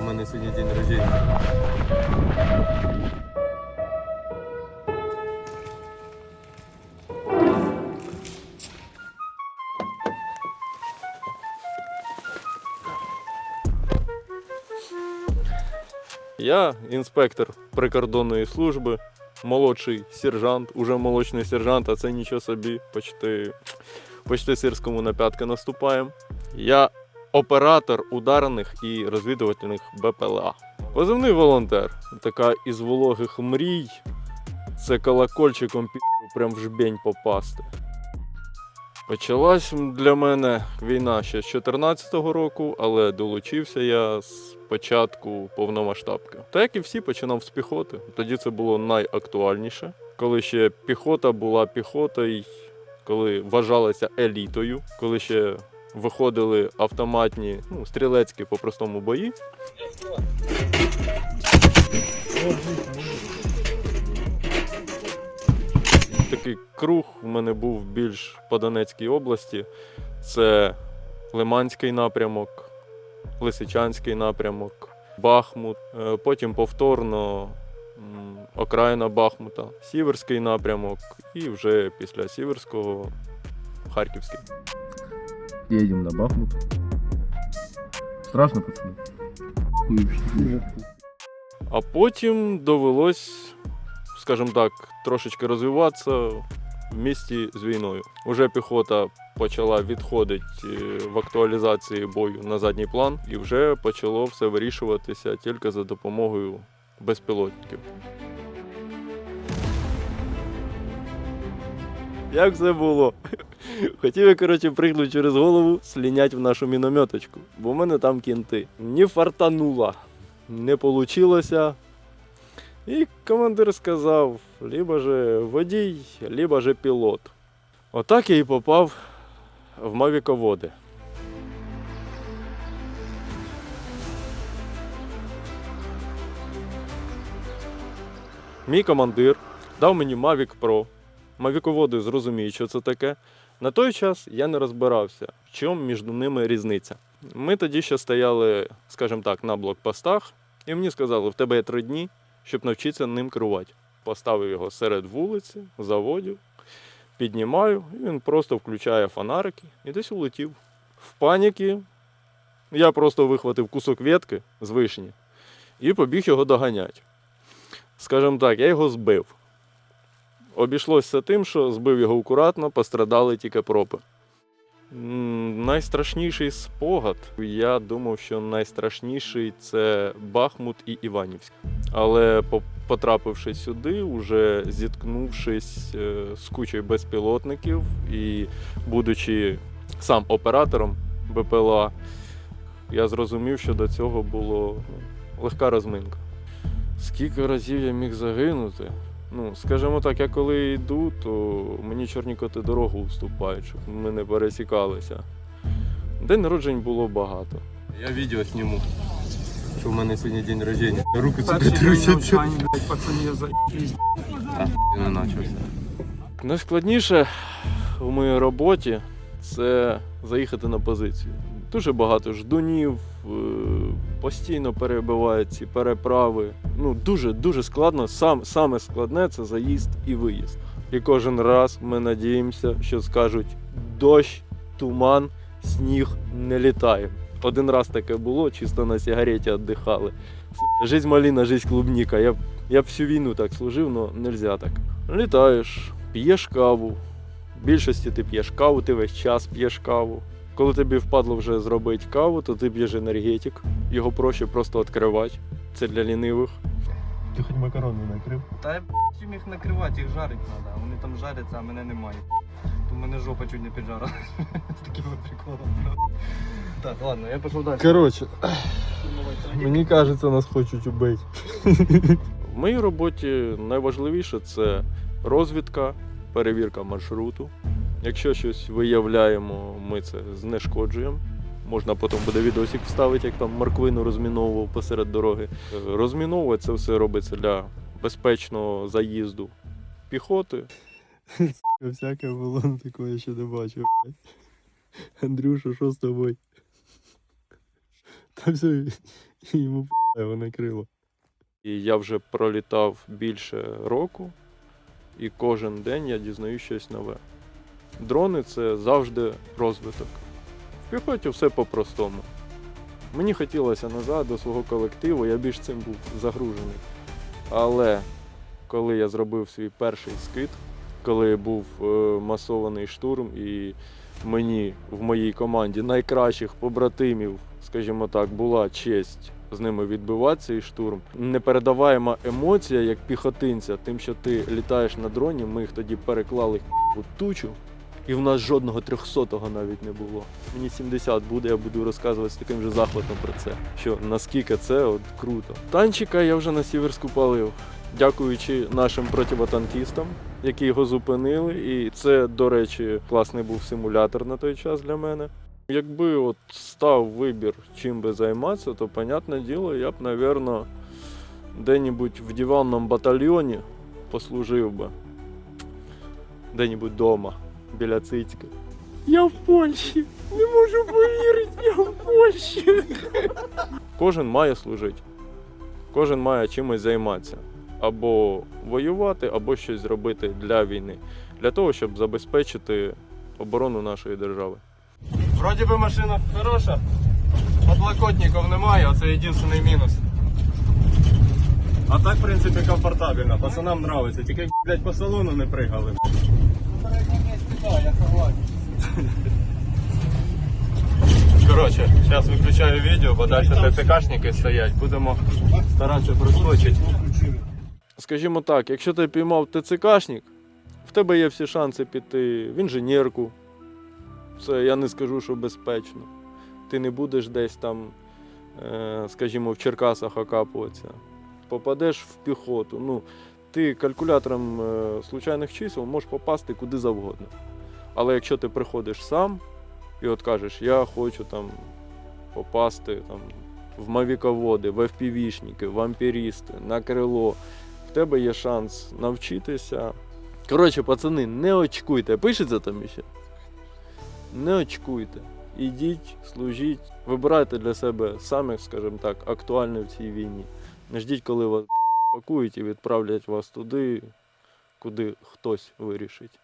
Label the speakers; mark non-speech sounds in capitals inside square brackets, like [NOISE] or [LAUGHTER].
Speaker 1: мене сьогодні день рождення.
Speaker 2: Я інспектор прикордонної служби, молодший сержант, уже молодший сержант, а це нічого собі, почти, почти сирському на п'ятки наступаємо. Я оператор ударних і розвідувальних БПЛА. Позивний волонтер. Така із вологих мрій. Це колокольчиком пі прям в жбень попасти. Почалась для мене війна ще з 14-го року, але долучився я з початку повномасштабки. Та як і всі починав з піхоти. Тоді це було найактуальніше, коли ще піхота була піхотою, коли вважалася елітою, коли ще виходили автоматні, ну, стрілецькі по-простому бої. Такий круг у мене був більш по Донецькій області. Це Лиманський напрямок, Лисичанський напрямок, Бахмут, е, потім повторно окраїна Бахмута, Сіверський напрямок і вже після Сіверського Харківський.
Speaker 3: Едем на Бахмут. Страшно, пацаны?
Speaker 2: А потім довелось, скажімо так, трошечки розвиватися в місті з війною. Уже піхота почала відходити е, в актуалізації бою на задній план, і вже почало все вирішуватися тільки за допомогою безпілотників. Як все було? Хотів я, коротше, пригнути через голову, слінять в нашу мінометочку, бо в мене там кінти. Не фартануло не получилося. І командир сказав: либо же водій, либо же пілот. Отак я і попав в мавіководи. Мій командир дав мені Mavic Pro. Мавіководи зрозуміють, що це таке. На той час я не розбирався, в чому між ними різниця. Ми тоді ще стояли, скажімо так, на блокпостах, і мені сказали, в тебе є три дні, щоб навчитися ним керувати. Поставив його серед вулиці, заводів, піднімаю, і він просто включає фонарики і десь улетів. В паніки я просто вихватив кусок ветки з вишні і побіг його доганяти. Скажімо так, я його збив. Обійшлося тим, що збив його акуратно, пострадали тільки пропи. Найстрашніший спогад. Я думав, що найстрашніший це Бахмут і Іванівськ. Але потрапивши сюди, уже зіткнувшись е, з кучою безпілотників і будучи сам оператором БПЛА, я зрозумів, що до цього було ну, легка розминка. Скільки разів я міг загинути? Ну, скажімо так, я коли йду, то мені чорні коти дорогу уступають, щоб ми не пересікалися. День народжень було багато.
Speaker 1: Я відео зніму, що в мене сьогодні день рождення. Руки
Speaker 4: Перший
Speaker 1: трусяться.
Speaker 4: блядь, пацанів.
Speaker 1: Не начався.
Speaker 2: Найскладніше в моїй роботі це заїхати на позицію. Дуже багато ждунів, е, постійно перебивають ці переправи. Ну, дуже дуже складно. Сам, саме складне це заїзд і виїзд. І кожен раз ми надіємося, що скажуть дощ, туман, сніг не літає. Один раз таке було, чисто на сигареті віддихали. Жизнь малина, жизнь клубніка. Я, я б всю війну так служив, але не можна так. Літаєш, п'єш каву. В більшості ти п'єш каву, ти весь час п'єш каву. Коли тобі впадло вже зробити каву, то ти п'єш енергетик. Його проще просто відкривати. Це для лінивих.
Speaker 1: Ти хоч макарони накрив?
Speaker 4: Та я б***ь, чим їх накривати, їх жарить треба. Вони там жаряться, а мене немає. То мене жопа чуть не піджарила. З таким от приколом. Так, ладно, я пішов далі.
Speaker 1: Коротше, мені кажеться, нас хочуть убити.
Speaker 2: В моїй роботі найважливіше це розвідка, перевірка маршруту. Якщо щось виявляємо, ми це знешкоджуємо. Можна потім буде відосик вставити, як там морквину розміновував посеред дороги. Розміновувати це все робиться для безпечного заїзду піхоти. [LAUGHS]
Speaker 1: Всяке було, такого я ще не бачив. Андрюша, що з тобою? Та все, йому його накрило.
Speaker 2: І я вже пролітав більше року, і кожен день я дізнаю щось нове. Дрони це завжди розвиток. В піхоті все по-простому. Мені хотілося назад до свого колективу, я більш цим був загружений. Але коли я зробив свій перший скид, коли був е, масований штурм, і мені в моїй команді найкращих побратимів, скажімо так, була честь з ними відбивати цей штурм. Непередаваєма емоція як піхотинця, тим, що ти літаєш на дроні, ми їх тоді переклали в тучу. І в нас жодного трьохсотого навіть не було. Мені 70 буде, я буду розказувати з таким же захватом про це. Що наскільки це от круто. Танчика я вже на Сіверську палив, дякуючи нашим противотанкістам, які його зупинили. І це, до речі, класний був симулятор на той час для мене. Якби от став вибір, чим би займатися, то, понятне діло, я б, напевно, де-небудь в диванному батальйоні послужив би. Де-небудь вдома, біля Цицька. Я в Польщі! Не можу повірити, я в Польщі! Кожен має служити. Кожен має чимось займатися. Або воювати, або щось зробити для війни. Для того, щоб забезпечити оборону нашої держави.
Speaker 1: Вроді би машина хороша, подлокотників немає, оце єдиний мінус. А так, в принципі, комфортабельно. Пацанам нравиться, тільки, блядь, по салону не пригали.
Speaker 4: Так, я.
Speaker 1: Коротше, зараз виключаю відео, бо далі ТЦКшники стоять. Будемо старатися проскочити.
Speaker 2: Скажімо так, якщо ти піймав ТЦКшник, в тебе є всі шанси піти в інженерку. Це я не скажу, що безпечно. Ти не будеш десь там, е, скажімо, в Черкасах окапуватися. Попадеш в піхоту. Ну, ти калькулятором е, случайних чисел можеш попасти куди завгодно. Але якщо ти приходиш сам і от кажеш, я хочу там попасти там, в мавіководи, в FPV-шники, в ампірісти, на крило, в тебе є шанс навчитися. Коротше, пацани, не очкуйте. Пишеться там ще? Не очкуйте. Ідіть, служіть, вибирайте для себе саме, скажімо так, актуальне в цій війні. Не ждіть, коли вас пакують і відправлять вас туди, куди хтось вирішить.